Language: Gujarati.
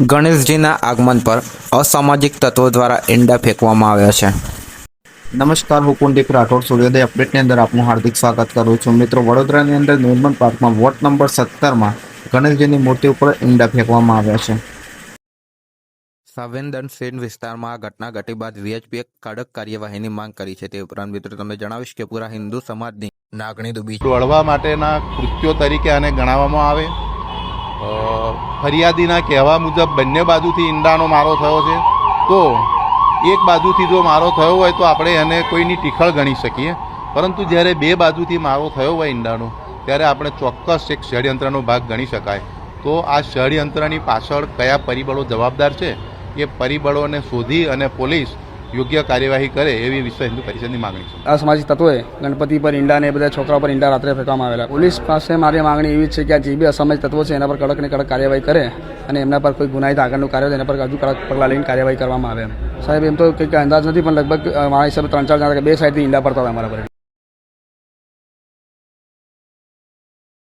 ગણેશજીના આગમન પર અસામાજિક તત્વો દ્વારા ઈંડા ફેંકવામાં આવ્યા છે. નમસ્કાર હું કુલદીપ રાઠોડ સૂર્યોદય અપડેટની અંદર આપનું હાર્દિક સ્વાગત કરું છું. મિત્રો વડોદરાની અંદર નિર્મલ પાર્કમાં વોર્ડ નંબર સત્તરમાં ગણેશજીની મૂર્તિ ઉપર ઈંડા ફેંકવામાં આવ્યા છે. સંવેદનશીલ વિસ્તારમાં આ ઘટના ઘટી બાદ વીએચપીએ કડક કાર્યવાહીની માંગ કરી છે. તે ઉપરાંત મિત્રો તમે જણાવીશ કે પૂરા હિન્દુ સમાજની નાગણી ડૂબી વળવા માટેના કૃત્યો તરીકે આને ગણાવવામાં આવે. ફરિયાદીના કહેવા મુજબ બંને બાજુથી ઈંડાનો મારો થયો છે. તો એક બાજુથી જો મારો થયો હોય તો આપણે એને કોઈની ટીખળ ગણી શકીએ. પરંતુ જ્યારે બે બાજુથી મારો થયો હોય ઈંડાનો, ત્યારે આપણે ચોક્કસ એક ષડયંત્રનો ભાગ ગણી શકાય. તો આ ષડયંત્રની પાછળ કયા પરિબળો જવાબદાર છે? એ પરિબળોને શોધી અને પોલીસ યોગ્ય કાર્યવાહી કરે એવી વિશ્વ હિન્દુ પરિષદની માંગણી છે. અસામાજિક તત્વોએ ગણપતિ પર ઈંડા ને બધા છોકરાઓ પર ઈંડા રાત્રે ફેંકવામાં આવેલા. પોલીસ પાસે મારી માંગણી એવી છે કે આ જે બી અસામાજિક તત્વો છે એના પર કડક ને કડક કાર્યવાહી કરે અને એમના પર કોઈ ગુનાહિત આગળનું કાર્ય હોય એના પર હજુ કડક પગલાં લઈને કાર્યવાહી કરવામાં આવે સાહેબ, એમ તો કંઈક અંદાજ નથી, પણ લગભગ મારા હિસાબે ત્રણ ચાર જણા બે સાઈડથી ઈંડા પડતા હતા અમારા પર.